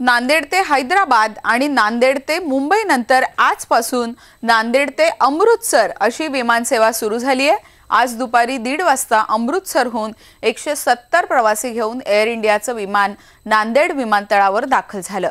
नांदेड ते हैदराबाद आणि नांदेड ते मुंबई नंतर आजपासून नांदेड ते अमृतसर अशी विमानसेवा सुरू झाली आहे. आज दुपारी दीड वाजता अमृतसरहून एकशे सत्तर प्रवासी घेऊन एअर इंडियाचं विमान नांदेड विमानतळावर दाखल झालं.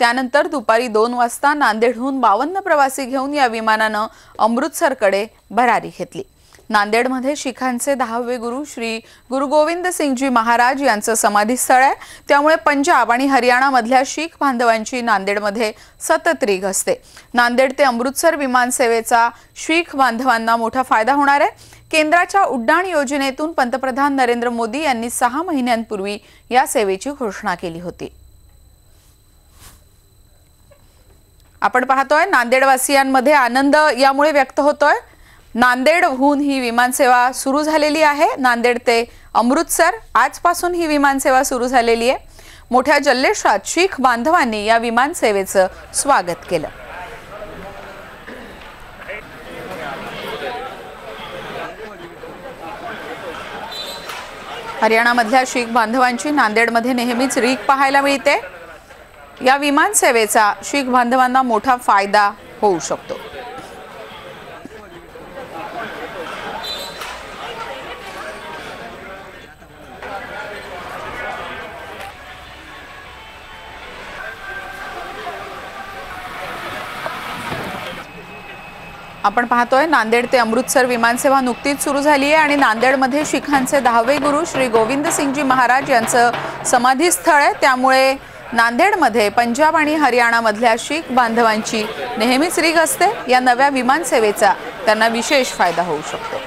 त्यानंतर दुपारी दोन वाजता नांदेडहून बावन्न प्रवासी घेऊन या विमानानं अमृतसरकडे भरारी घेतली. नांदेडमध्ये शिखांचे दहावे गुरु श्री गुरु गोविंद सिंगजी महाराज यांचं समाधीस्थळ आहे. त्यामुळे पंजाब आणि हरियाणामधल्या शीख बांधवांची नांदेडमध्ये सतत रीघ असते. नांदेड ते अमृतसर विमानसेवेचा शीख बांधवांना मोठा फायदा होणार आहे. केंद्राच्या उड्डाण योजनेतून पंतप्रधान नरेंद्र मोदी यांनी सहा महिन्यांपूर्वी या सेवेची घोषणा केली होती. आपण पाहतोय नांदेडवासियांमध्ये आनंद यामुळे व्यक्त होतोय. नांदेडहून ही विमानसेवा सुरू झालेली आहे. नांदेड ते अमृतसर आजपासून ही विमानसेवा सुरू झालेली आहे. मोठ्या जल्लेशात शीख बांधवांनी या विमानसेवेचं स्वागत केलं. हरियाणामधल्या शीख बांधवांची नांदेडमध्ये नेहमीच रीक पाहायला मिळते. या विमानसेवेचा शीख बांधवांना मोठा फायदा होऊ शकतो. आपण पाहतोय नांदेड ते अमृतसर विमानसेवा नुकतीच सुरू झाली आहे आणि नांदेडमध्ये शिखांचे दहावे गुरु श्री गोविंद सिंगजी महाराज यांचं समाधीस्थळ आहे. त्यामुळे नांदेडमध्ये पंजाब आणि हरियाणामधल्या शीख बांधवांची नेहमीच रीग असते. या नव्या विमानसेवेचा त्यांना विशेष फायदा होऊ शकतो.